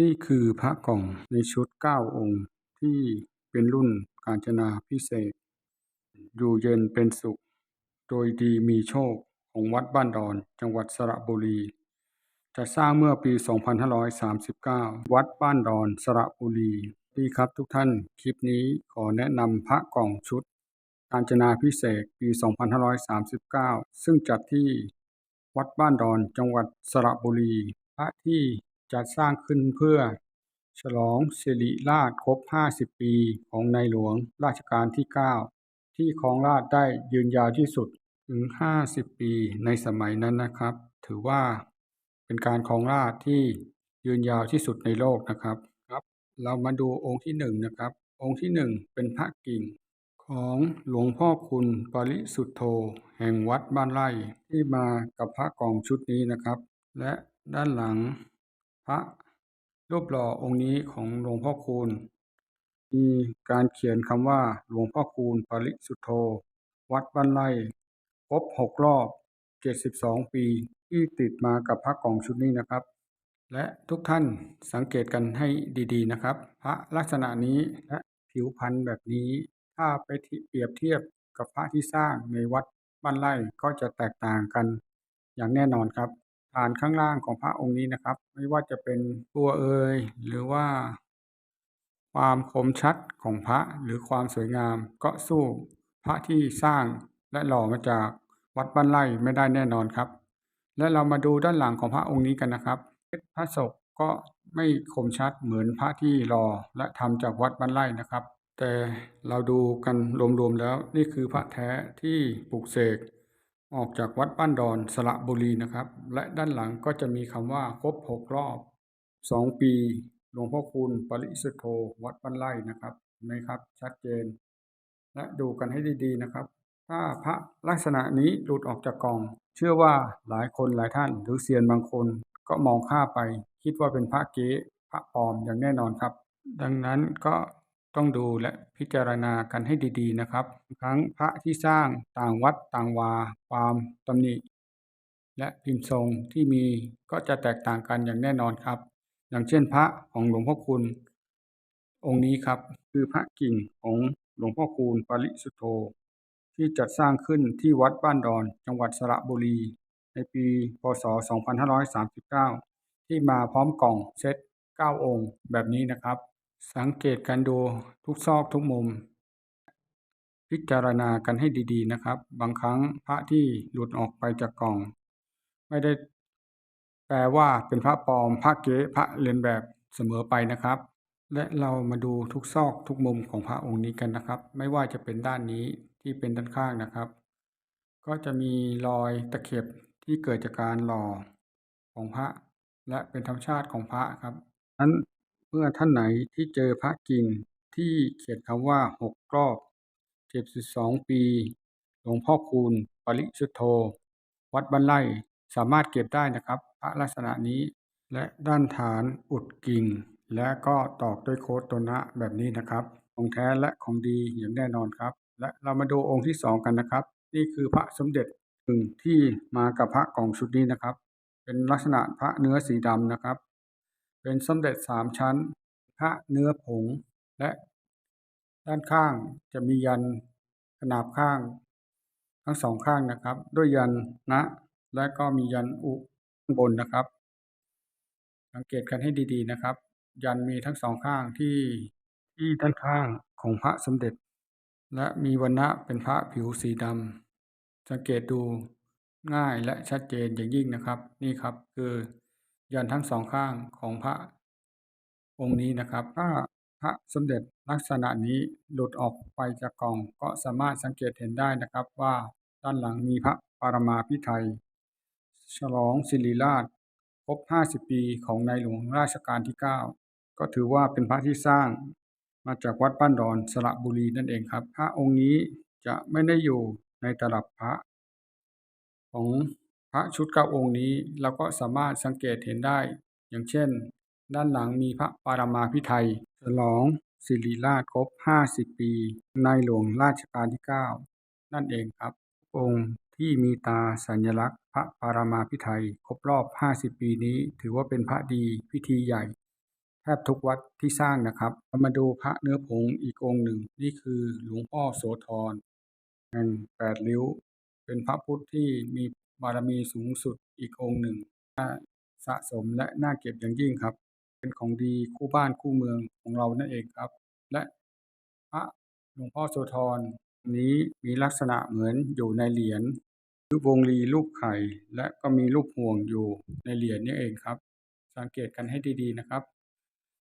นี่คือพระกล่องในชุดเก้าองค์ที่เป็นรุ่นกาญจนาพิเศษ อยู่เย็นเป็นสุข โดยดีมีโชคของวัดบ้านดอนจังหวัดสระบุรี จัดสร้างเมื่อปี 2539 วัดบ้านดอนสระบุรีดีครับทุกท่าน คลิปนี้ขอแนะนำพระกล่องชุด กาญจนาพิเศษปี 2539 ซึ่งจัดที่วัดบ้านดอนจังหวัดสระบุรี พระที่ จัดสร้างขึ้นเพื่อ ฉลองสิริราชครบ 50 ปีของในหลวงรัชกาลที่ 9 ที่ครองราชได้ยืนยาวที่สุดถึง 50 ปีในสมัยนั้นนะครับ ถือว่าเป็นการครองราชที่ยืนยาวที่สุดในโลกนะครับครับ เรามาดูองค์ที่หนึ่งนะครับ องค์ที่หนึ่งเป็นพระกิ่งของหลวงพ่อคุณปริสุทธโธ แห่งวัดบ้านไร่ที่มากับพระกล่องชุดนี้นะครับ และด้านหลัง พระรูปหล่อองค์นี้ของหลวงพ่อคูณ มีการเขียนคำว่าหลวงพ่อคูณปริสุทธโธ วัดบ้านไร่ครบหกรอบ72ปีที่ติดมากับพระกล่องชุดนี้นะครับ และทุกท่านสังเกตกันให้ดีๆนะครับ พระลักษณะนี้และผิวพรรณแบบนี้ ถ้าไปเปรียบเทียบกับพระที่สร้างในวัดบ้านไร่ก็จะแตกต่างกันอย่างแน่นอนครับ ฐานข้างล่างของพระองค์นี้นะครับ ไม่ว่าจะเป็นตัวเอยหรือว่า ความคมชัดของพระหรือความสวยงาม ก็สู้พระที่สร้างและหล่อมาจากวัดบ้านไร่ไม่ได้แน่นอนครับ และเรามาดูด้านหลังของพระองค์นี้กันนะครับพระศกก็ไม่คมชัดเหมือนพระที่หล่อและทำจากวัดบ้านไร่นะครับ แต่เราดูกันรวมๆแล้วนี่คือพระแท้ที่ปลูกเสก ออกจากวัดบ้านดอนสระบุรีนะครับ และด้านหลังก็จะมีคำว่าครบหกรอบสองปีหลวงพ่อคูณปริสุทธโธวัดบ้านไร่นะครับเห็นไหมครับ ชัดเจน และดูกันให้ดีๆนะครับ ถ้าพระลักษณะนี้หลุดออกจากกล่อง เชื่อว่าหลายคนหลายท่าน หรือเซียนบางคนก็มองข้าไป คิดว่าเป็นพระเก๊พระปลอมอย่างแน่นอนครับ ดังนั้นก็ ต้องดูและพิจารณากันให้ดีๆนะครับ ทั้งพระที่สร้างต่างวัดต่างวา ความตำหนิ และพิมพ์ทรงที่มีก็จะแตกต่างกันอย่างแน่นอนครับ อย่างเช่นพระของหลวงพ่อคุณ องค์นี้ครับคือพระกิ่งของหลวงพ่อคูณปริสุทธโธที่จัดสร้างขึ้นที่วัดบ้านดอน จังหวัดสระบุรี ในปี พศ 2539 ที่มาพร้อมกล่องเซต 9 องค์แบบนี้นะครับ สังเกตกันดูทุกซอกทุกมุม พิจารณากันให้ดีๆนะครับ บางครั้งพระที่หลุดออกไปจากกล่อง ไม่ได้แปลว่าเป็นพระปลอมพระเก๊พระเลียนแบบเสมอไปนะครับ และเรามาดูทุกซอกทุกมุมของพระองค์นี้กันนะครับ ไม่ว่าจะเป็นด้านนี้ที่เป็นด้านข้างนะครับ ก็จะมีรอยตะเข็บที่เกิดจากการหล่อของพระ และเป็นธรรมชาติของพระครับนั้น เมื่อท่านไหนที่เจอพระกิ่งที่เขียนคำว่าหกรอบ72ปีหลวงพ่อคูณ ปริสุทธโธ วัดบ้านไร่สามารถเก็บได้นะครับ พระลักษณะนี้ และด้านฐานอุดกิ่ง และก็ตอกด้วยโคตโตนะแบบนี้นะครับของแท้และของดีอย่างแน่นอนครับ และเรามาดูองค์ที่สองกันนะครับ นี่คือพระสมเด็จหนึ่งที่มากับพระกล่องชุดนี้นะครับ เป็นลักษณะพระเนื้อสีดำนะครับ เป็นสมเด็จสามชั้น พระเนื้อผง และด้านข้างจะมียันขนาบข้าง ทั้งสองข้างนะครับ ด้วยยันนะ และก็มียันอุข้างบนนะครับ สังเกตกันให้ดีๆนะครับ ยันมีทั้งสองข้างที่ที่ด้านข้างของพระสมเด็จ และมีวรรณะเป็นพระผิวสีดำสังเกตดูง่ายและชัดเจนอย่างยิ่งนะครับ นี่ครับคือ ยันทั้งสองข้างของพระองค์นี้นะครับถ้าพระสมเด็จลักษณะนี้หลุดออกไปจากกล่องก็สามารถสังเกตเห็นได้นะครับว่าด้านหลังมีพระปรมาภิไธยฉลองศิริราชครบ 50 ปีของในหลวงราชการที่ 9 ก็ถือว่าเป็นพระที่สร้างมาจากวัดบ้านดอนสระบุรีนั่นเองครับ พระองค์นี้จะไม่ได้อยู่ในตลับพระของ พระชุดเก้าองค์นี้เราก็สามารถสังเกตเห็นได้ อย่างเช่น ด้านหลังมีพระปารมาภิไธยฉลองศิริราชครบ 50 ปี ในหลวงราชการที่ 9 นั่นเองครับ องค์ที่มีตาสัญลักษณ์ พระปารมาภิไธยครบรอบ 50 ปีนี้ ถือว่าเป็นพระดีพิธีใหญ่ แทบทุกวัดที่สร้างนะครับเรามาดูพระเนื้อผงอีกองค์หนึ่ง นี่คือหลวงพ่อโสธรแห่งแปดริ้ว เป็นพระพุทธที่มี บารมีสูงสุดอีกองค์หนึ่งน่าสะสมและน่าเก็บอย่างยิ่งครับ เป็นของดีคู่บ้านคู่เมืองของเรานั่นเองครับ และพระหลวงพ่อโสธรนี้มีลักษณะเหมือนอยู่ในเหรียญหรือวงรีรูปไข่ และก็มีรูปห่วงอยู่ในเหรียญนี่เองครับ สังเกตกันให้ดีๆนะครับ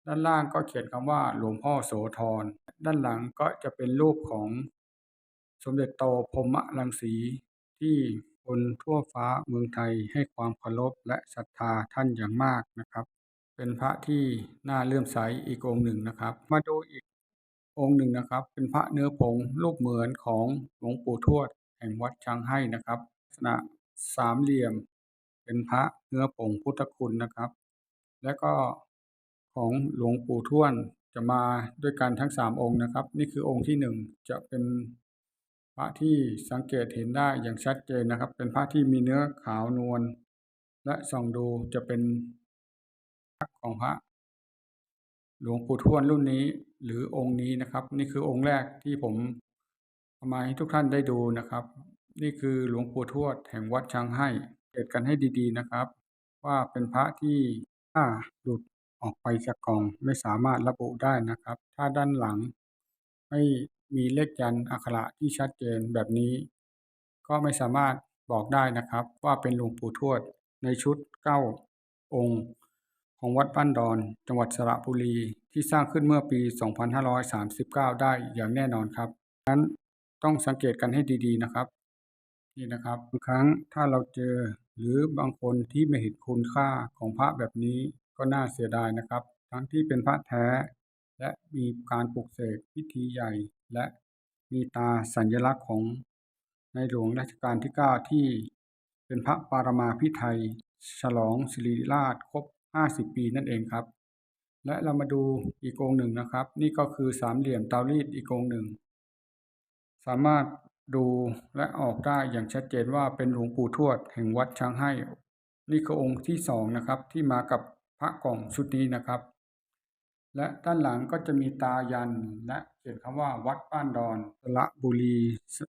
ด้านล่างก็เขียนคำว่าหลวงพ่อโสธรด้านหลังก็จะเป็นรูปของสมเด็จโตพรหมรังสีที่ คนทั่วฟ้าเมืองไทยให้ความเคารพและศรัทธาท่านอย่างมากนะครับ เป็นพระที่น่าเลื่อมใสอีกองค์หนึ่งนะครับ มาดูอีกองค์หนึ่งนะครับ เป็นพระเนื้อผงรูปเหมือนของหลวงปู่ทวด แห่งวัดช้างให้นะครับลักษณะสามเหลี่ยม เป็นพระเนื้อผงพุทธคุณนะครับ และก็ของหลวงปู่ทวดจะมาด้วยกันทั้งสามองค์นะครับ นี่คือองค์ที่หนึ่งจะเป็น พระที่สังเกตเห็นได้อย่างชัดเจนนะครับ เป็นพระที่มีเนื้อขาวนวลและส่องดูจะเป็นพักของพระ หลวงปู่ทวดรุ่นนี้หรือองค์นี้นะครับ นี่คือองค์แรกที่ผมเอามาให้ทุกท่านได้ดูนะครับ นี่คือหลวงปู่ทวดแห่งวัดช้างให้เกตกันให้ดีๆนะครับ ว่าเป็นพระที่ถ้าหลุดออกไปจากกองไม่สามารถระบุได้นะครับ ถ้าด้านหลังไม่ มีเลขยันอักขระที่ชัดเจนแบบนี้ ก็ไม่สามารถบอกได้นะครับว่าเป็นหลวงปู่ทวดในชุดเก้าองค์ ของวัดบ้านดอน จังหวัดสระบุรีที่สร้างขึ้นเมื่อปี 2539 ได้อย่างแน่นอนครับนั้นต้องสังเกตกันให้ดีๆนะครับนี่นะครับบางครั้งถ้าเราเจอหรือบางคนที่ไม่เห็นคุณค่าของพระแบบนี้ก็น่าเสียดายนะครับ ทั้งที่เป็นพระแท้ และมีการปลุกเสกพิธีใหญ่ และมีตาสัญลักษณ์ของในหลวงรัชกาลที่ 9 ที่เป็นพระปารมาภิไธยฉลองสิริราชครบ 50 ปีนั่นเองครับ และเรามาดูอีกองหนึ่งนะครับ นี่ก็คือสามเหลี่ยมเตารีดอีกองหนึ่ง สามารถดูและออกได้อย่างชัดเจนว่าเป็นหลวงปู่ทวดแห่งวัดช้างให้ นี่คือองค์ที่สองนะครับที่มากับพระกล่องชุดนี้นะครับ และด้านหลังก็จะมีตายันและเขียนคำว่าวัดบ้านดอนสระบุรี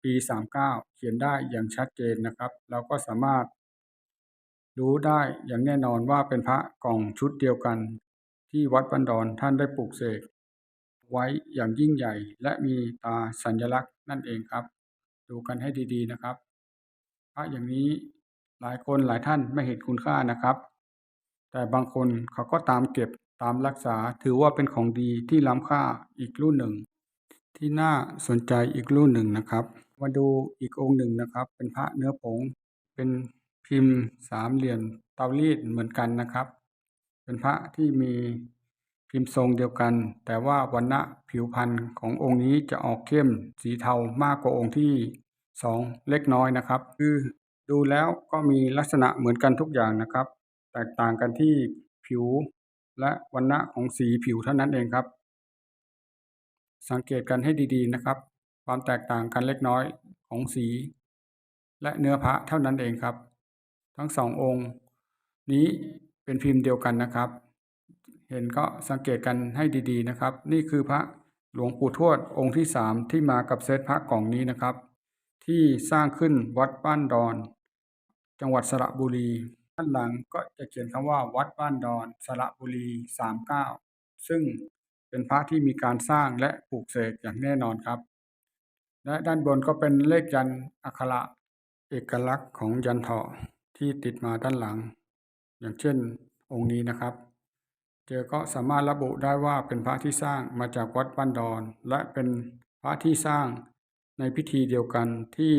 ปี 39 เขียนได้อย่างชัดเจนนะครับ เราก็สามารถ รู้ได้อย่างแน่นอนว่าเป็นพระกล่องชุดเดียวกัน ที่วัดบ้านดอนท่านได้ปลูกเสกไว้อย่างยิ่งใหญ่ และมีตาสัญลักษณ์นั่นเองครับ ดูกันให้ดีๆนะครับ พระอย่างนี้หลายคนหลายท่านไม่เห็นคุณค่านะครับ แต่บางคนเขาก็ตามเก็บ ตามรักษาถือว่าเป็นของดีที่ล้ำค่าอีกรุ่นหนึ่ง ที่น่าสนใจอีกรุ่นหนึ่งนะครับ มาดูอีกองค์หนึ่งนะครับ เป็นพระเนื้อผง เป็นพิมพ์สามเหลี่ยมเตารีดเหมือนกันนะครับ เป็นพระที่มีพิมพ์ทรงเดียวกัน แต่ว่าวันณะผิวพรรณขององค์นี้จะออกเข้มสีเทามากกว่าองค์ที่สองเล็กน้อยนะครับ คือดูแล้วก็มีลักษณะเหมือนกันทุกอย่างนะครับ แตกต่างกันที่ผิว และวันณะของสีผิวเท่านั้นเองครับ สังเกตกันให้ดีๆนะครับ ความแตกต่างกันเล็กน้อยของสี และเนื้อพระเท่านั้นเองครับ ทั้งสององค์ นี้เป็นพิมพ์เดียวกันนะครับ เห็นก็สังเกตกันให้ดีๆนะครับ นี่คือพระหลวงปู่ทวดองค์ที่สามที่มากับเซตพระกล่องนี้นะครับ ที่สร้างขึ้นวัดบ้านดอน จังหวัดสระบุรี ด้านหลังก็จะเขียนคำว่าวัดบ้านดอน สระบุรี 39 ซึ่งเป็นพระที่มีการสร้างและปลูกเสกอย่างแน่นอนครับ และด้านบนก็เป็นเลขยันอักขระเอกลักษณ์ของยันเถาะที่ติดมาด้านหลัง อย่างเช่นองค์นี้นะครับ เจอก็สามารถระบุได้ว่าเป็นพระที่สร้างมาจากวัดบ้านดอน และเป็นพระที่สร้างในพิธีเดียวกันที่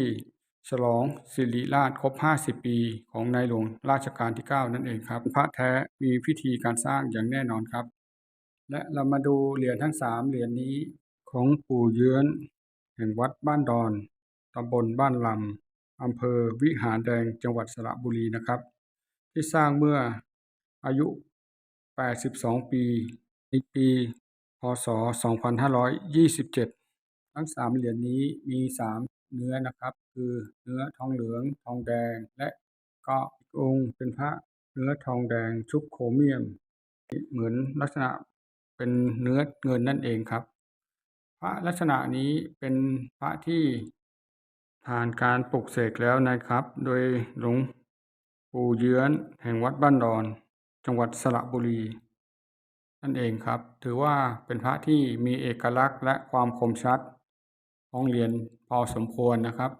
ฉลองสิริราชครบ 50 ปีของในหลวงราชการที่ 9 นั่นเองครับ พระแท้มีพิธีการสร้างอย่างแน่นอนครับ และเรามาดูเหรียญทั้ง 3 เหรียญนี้ของปู่เยื้อนแห่งวัดบ้านดอนตำบลบ้านลำอำเภอวิหารแดงจังหวัดสระบุรีนะครับ ที่สร้างเมื่ออายุ 82 ปีในปีพศ 2527 ทั้ง 3 เหรียญนี้มี 3 เนื้อนะครับ คือเนื้อทองเหลือง ทองแดง และก็อีกองค์เป็นพระเนื้อทองแดงชุบโครเมียม เหมือนลักษณะเป็นเนื้อเงินนั่นเองครับ พระลักษณะนี้เป็นพระที่ผ่านการปลุกเสกแล้วนะครับ โดยหลวงปู่เยื้อนแห่งวัดบ้านดอน จังหวัดสระบุรี นั่นเองครับ ถือว่าเป็นพระที่มีเอกลักษณ์และความคมชัด ของเรียญพอสมควรนะครับ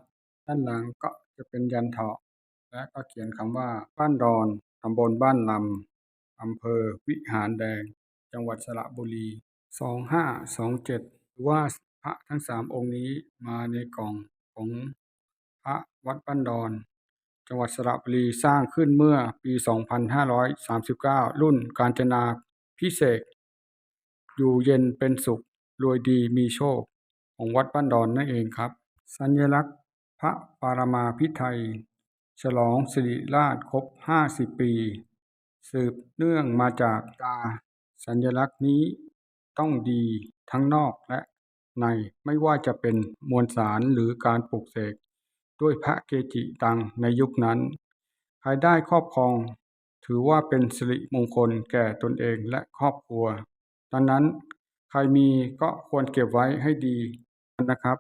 ด้านหลังก็จะเป็นยันเถาะและก็เขียนคำว่าบ้านดอนตำบลบ้านลำอำเภอวิหารแดง จังหวัดสระบุรีสองห้าสองเจ็ดว่าพระทั้งสามองค์นี้มาในกล่องของพระวัดบ้านดอน จังหวัดสระบุรีสร้างขึ้นเมื่อปี 2539 รุ่นกาญจนาพิเศษ อยู่เย็นเป็นสุข รวยดีมีโชค ของวัดบ้านดอนนั่นเองครับ สัญลักษณ์พระปารมาพิไทยฉลองสิริราชครบ 50 ปี สืบเนื่องมาจากตา สัญลักษณ์นี้ต้องดีทั้งนอกและในไม่ว่าจะเป็นมวลสารหรือการปลูกเสกด้วยพระเกจิดังในยุคนั้น ใครได้ครอบครอง ถือว่าเป็นสิริมงคลแก่ตนเองและครอบครัว ดังนั้นใครมีก็ควรเก็บไว้ให้ดี นะครับ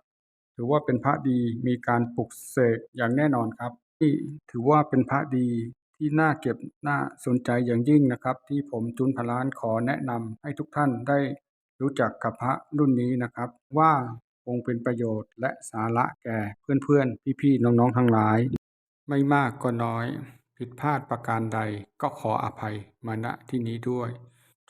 ถือว่าเป็นพระดีมีการปลุกเสกอย่างแน่นอนครับ ที่ถือว่าเป็นพระดีที่น่าเก็บน่าสนใจอย่างยิ่งนะครับ ที่ผมจุนพลานขอแนะนำให้ทุกท่านได้รู้จักกับพระรุ่นนี้นะครับ ว่าคงเป็นประโยชน์และสาระแก่เพื่อนๆ พี่ๆ น้องๆ ทั้งหลาย ไม่มากก็น้อย ผิดพลาดประการใดก็ขออภัยมาณที่นี้ด้วย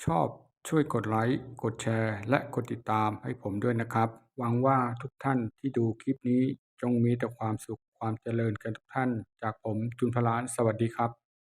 ชอบช่วยกดไลค์ กดแชร์ และกดติดตามให้ผมด้วยนะครับ หวังว่าทุกท่านที่ดูคลิปนี้จงมีแต่ความสุขความเจริญกันทุกท่าน จากผมจุนพลานสวัสดีครับ